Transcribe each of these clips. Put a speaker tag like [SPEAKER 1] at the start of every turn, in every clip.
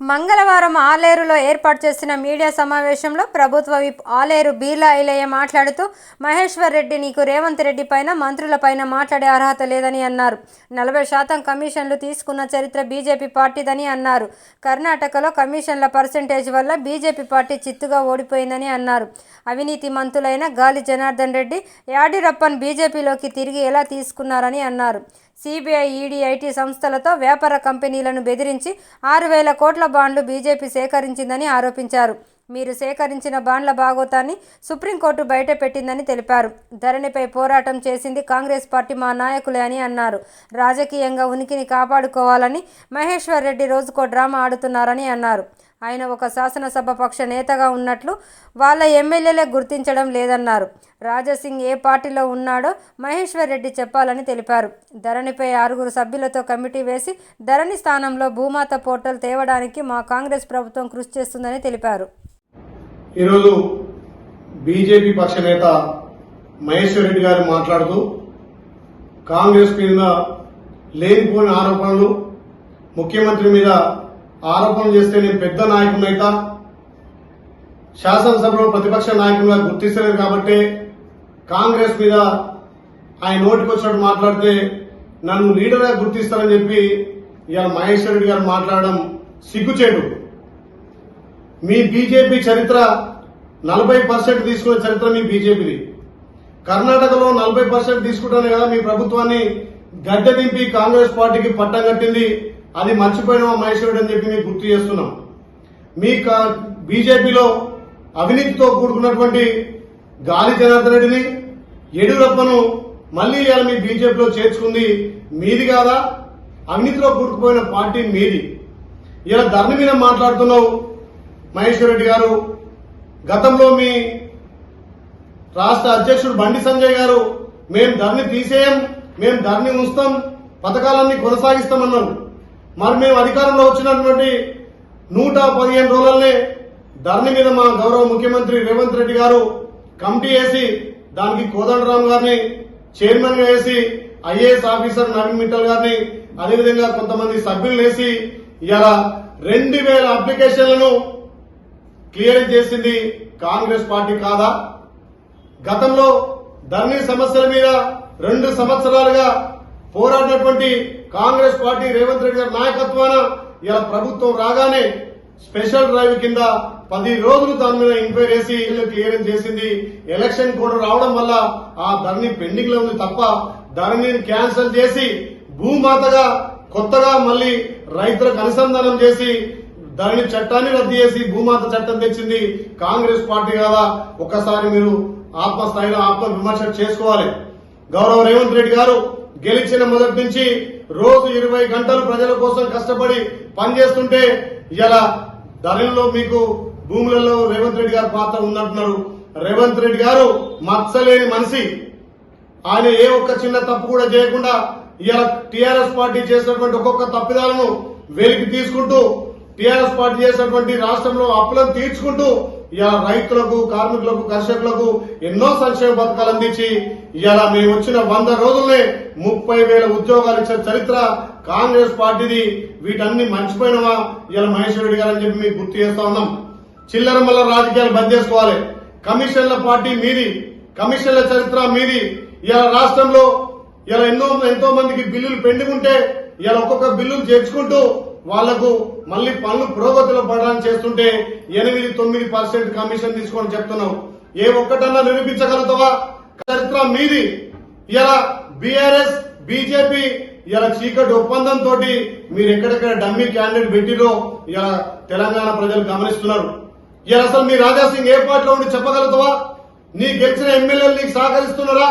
[SPEAKER 1] మంగళవారం ఆలేరులో ఏర్పాటు చేసిన మీడియా సమావేశంలో ప్రభుత్వ విప్ ఆలేరు బీర్లా ఐలయ్య మాట్లాడుతూ మహేశ్వర్ రెడ్డి నీకు రేవంత్ రెడ్డి పైన మంత్రులపైన మాట్లాడే అర్హత లేదని అన్నారు. నలభై శాతం కమిషన్లు తీసుకున్న చరిత్ర బీజేపీ పార్టీదని అన్నారు. కర్ణాటకలో కమిషన్ల పర్సెంటేజ్ వల్ల బీజేపీ పార్టీ చిత్తుగా ఓడిపోయిందని అన్నారు. అవినీతి మంత్రులైన గాలి జనార్దన్ రెడ్డి యాడిరప్పన్ బీజేపీలోకి తిరిగి ఎలా తీసుకున్నారని అన్నారు. సిబిఐ ఈడీ ఐటీ సంస్థలతో వ్యాపార కంపెనీలను బెదిరించి ఆరు వేల కోట్ల బాండ్లు బీజేపీ సేకరించిందని ఆరోపించారు. మీరు సేకరించిన బాండ్ల భాగోతాన్ని సుప్రీంకోర్టు బయటపెట్టిందని తెలిపారు. ధరణిపై పోరాటం చేసింది కాంగ్రెస్ పార్టీ మా నాయకులే అని అన్నారు. రాజకీయంగా ఉనికిని కాపాడుకోవాలని మహేశ్వర్ రెడ్డి రోజుకో డ్రామా ఆడుతున్నారని అన్నారు. ఆయన ఒక శాసనసభ పక్ష నేతగా ఉన్నట్లు వాళ్ళ ఎమ్మెల్యేలే గుర్తించడం లేదన్నారు. రాజసింగ్ ఏ పార్టీలో ఉన్నాడో మహేశ్వర్ రెడ్డి చెప్పాలని తెలిపారు. ధరణిపై ఆరుగురు సభ్యులతో కమిటీ వేసి ధరణి స్థానంలో భూమాత పోర్టల్ తేవడానికి మా కాంగ్రెస్ ప్రభుత్వం కృషి చేస్తుందని తెలిపారు.
[SPEAKER 2] ఈరోజు బీజేపీ పక్ష నేత మహేశ్వర్ రెడ్డి గారు మాట్లాడుతూ కాంగ్రెస్ మీద లేనిపోని ఆరోపణలు ముఖ్యమంత్రి మీద ఆరోపణలు చేస్తే నేను పెద్ద నాయకునైతా శాసనసభలో ప్రతిపక్ష నాయకులుగా గుర్తిస్తలేదు కాబట్టి కాంగ్రెస్ మీద ఆయన నోటికి వచ్చినట్టు మాట్లాడితే నన్ను లీడర్గా గుర్తిస్తారని చెప్పి ఇవాళ మహేశ్వర్ రెడ్డి గారు మాట్లాడడం సిగ్గుచేటు. మీ బీజేపీ చరిత్ర నలభై పర్సెంట్ తీసుకునే చరిత్ర మీ బీజేపీది. కర్ణాటకలో నలభై పర్సెంట్ తీసుకుంటానే కదా మీ ప్రభుత్వాన్ని గద్దె దింపి కాంగ్రెస్ పార్టీకి పట్టం కట్టింది అది మర్చిపోయిన మహేశ్వరుడు అని చెప్పి మీకు గుర్తు చేస్తున్నాం. మీ కా- బీజేపీలో అవినీతితో కూడుకున్నటువంటి గాలి జనార్దన్ రెడ్డిని యడ్యూరప్పను మళ్ళీ ఇవాళ మీ బీజేపీలో చేర్చుకుంది మీది కాదా? అవినీతిలో కూడుకుపోయిన పార్టీ మీది. ఇలా ధర్ని మీద మాట్లాడుతున్నావు మహేశ్వర్ రెడ్డి గారు. గతంలో మీ రాష్ట్ర అధ్యక్షుడు బండి సంజయ్ గారు మేం ధర్ని తీసేయం మేం ధరణి ఉంచుతాం పథకాలన్నీ కొనసాగిస్తామన్నారు. మరి మేము అధికారంలో వచ్చినటువంటి నూట పదిహేను రోజులనే ధర్ని మీద మా గౌరవ ముఖ్యమంత్రి రేవంత్ రెడ్డి గారు కమిటీ వేసి దానికి కోదండరామ్ గారిని చైర్మన్గా వేసి ఐఏఎస్ ఆఫీసర్ నవీన్ మిట్టల్ గారిని అదేవిధంగా కొంతమంది సభ్యులు వేసి ఇలా రెండు వేల అప్లికేషన్లను క్లియర్ చేసింది కాంగ్రెస్ పార్టీ కాదా? గతంలో ధరణి సమస్యల మీద రెండు సంవత్సరాలుగా పోరాడినటువంటి కాంగ్రెస్ పార్టీ రేవంత్ రెడ్డి గారి నాయకత్వాన ఇలా ప్రభుత్వం రాగానే స్పెషల్ డ్రైవ్ కింద పది రోజులు దాని మీద ఎంక్వైరీ చేసి క్లియరెన్స్ చేసింది. ఎలక్షన్ కూడా రావడం వల్ల ఆ ధరని పెండింగ్లో ఉంది తప్ప ధరని క్యాన్సిల్ చేసి భూమాతగా కొత్తగా మళ్ళీ రైతులకు అనుసంధానం చేసి ధరని చట్టాన్ని రద్దు చేసి భూమాత చట్టం తెచ్చింది కాంగ్రెస్ పార్టీ కదా. ఒక్కసారి మీరు ఆత్మస్థాయిలో ఆత్మ విమర్శ చేసుకోవాలి. గౌరవ రేవంత్ రెడ్డి గారు గెలిచిన మొదటి నుంచి రోజు ఇరవై గంటలు ప్రజల కోసం కష్టపడి పనిచేస్తుంటే ఇలా ధరలో మీకు భూములలో రేవంత్ రెడ్డి గారు పాత్ర ఉందంటున్నారు. రేవంత్ రెడ్డి గారు మచ్చలేని మనిషి. ఆయన ఏ ఒక్క చిన్న తప్పు కూడా చేయకుండా ఇలా టీఆర్ఎస్ పార్టీ చేసినటువంటి ఒక్కొక్క తప్పిదాలను వెలికి తీసుకుంటూ టీఆర్ఎస్ పార్టీ చేసినటువంటి రాష్ట్రంలో అప్పులను తీర్చుకుంటూ ఇలా రైతులకు కార్మికులకు కర్షకులకు ఎన్నో సంక్షేమ పథకాలు అందించి ఇలా మేము వచ్చిన వంద రోజుల్నే ముప్పై వేల ఉద్యోగాలు ఇచ్చిన చరిత్ర కాంగ్రెస్ పార్టీది. వీటన్ని మర్చిపోయినవా? ఇలా మహేశ్వర రెడ్డి గారు అని చెప్పి మీకు గుర్తు చేస్తా ఉన్నాం. చిల్లర మల్ల రాజకీయాలు బంద్ చేసుకోవాలి. కమిషన్ల పార్టీ మీది కమిషన్ల చరిత్ర మీది. ఇలా రాష్ట్రంలో ఇలా ఎన్నో ఎంతో మందికి బిల్లులు పెండింగ్ ఉంటే ఇలా ఒక్కొక్క బిల్లులు చేర్చుకుంటూ వాళ్ళకు మళ్ళీ పనులు పురోగతిలో పడడానికి చేస్తుంటే ఎనిమిది తొమ్మిది పర్సెంట్ కమిషన్ తీసుకొని చెప్తున్నావు. ఏ ఒక్కటన్నా నిరూపించగలుగుతావా? చరిత్ర మీది. ఇలా బీఆర్ఎస్ బీజేపీ ఇలా చీకటి ఒప్పందం తోటి మీరు ఎక్కడెక్కడ డమ్మీ క్యాండిడేట్ పెట్టిరో ఇలా తెలంగాణ ప్రజలు గమనిస్తున్నారు. ఇలా అసలు మీ రాజాసింగ్ ఏ పార్టీలో ఉండి చెప్పగలుగుతావా? నీ గెలిచిన ఎమ్మెల్యేలు నీకు సహకరిస్తున్నారా?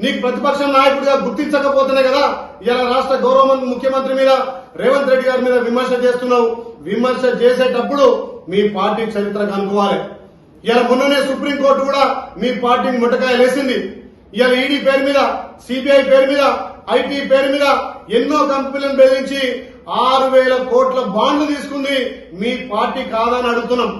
[SPEAKER 2] నీకు ప్రతిపక్ష నాయకుడిగా గుర్తించకపోతేనే కదా ఇలా రాష్ట్ర గౌరవ ముఖ్యమంత్రి మీద రేవంత్ రెడ్డి గారి మీద విమర్శ చేస్తున్నావు. విమర్శ చేసేటప్పుడు మీ పార్టీ చరిత్ర కనుక్కోవాలి ఇలా మొన్ననే సుప్రీంకోర్టు కూడా మీ పార్టీని ముట్టకాయ వేసింది ఇలా ఈడీ పేరు మీద సిబిఐ పేరు మీద ఐటీ పేరు మీద ఎన్నో కంపెనీలను బెదిరించి ఆరు వేల కోట్ల బాండ్లు తీసుకుంది మీ పార్టీ కాదని అడుగుతున్నాం.